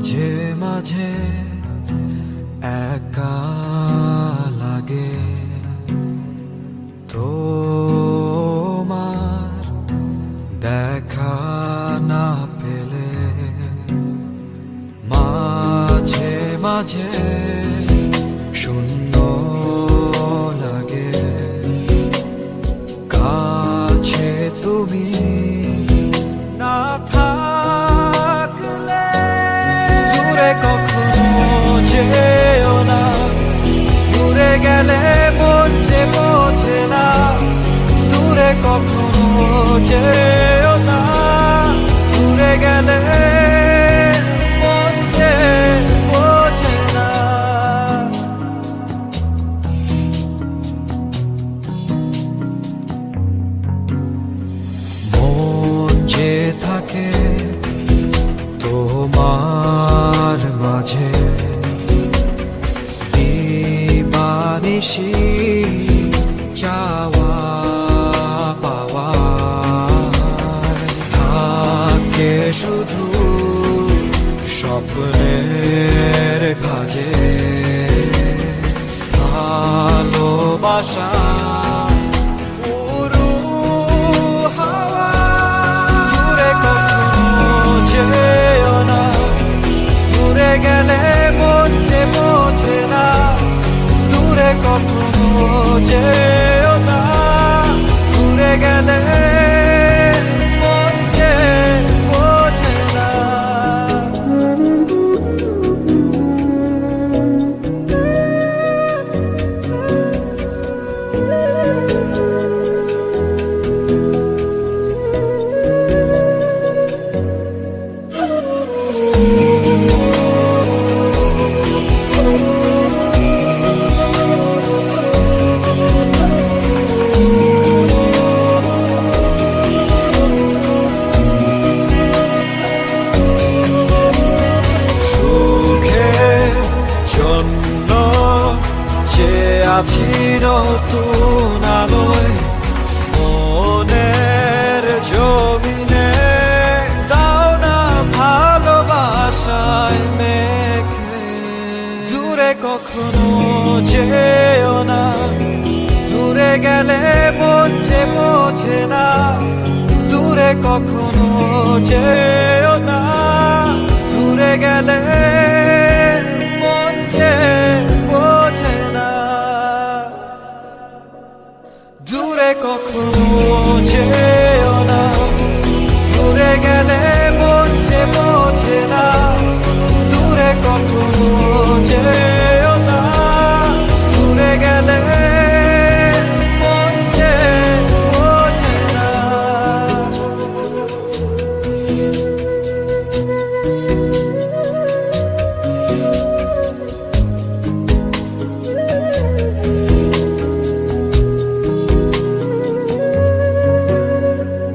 মাঝে মাঝে একা লাগে। তোমার দেখা না পেলে মাঝে মাঝে কখনো যেও না। দূরে গেলে থাকে তোমার মাঝে দিবানিশি স্বপ্নের কাজে ভালোবাসা গেলে যে না দূরে কখনো যেও আছি নতুন আলোয়, মনের জমিনে দাও না ভালোবাসায় মেখে। দূরে কখনো যেও না, দূরে গেলে যে বোঝে না, দূরে কখনো যেও দূরে কখনো যে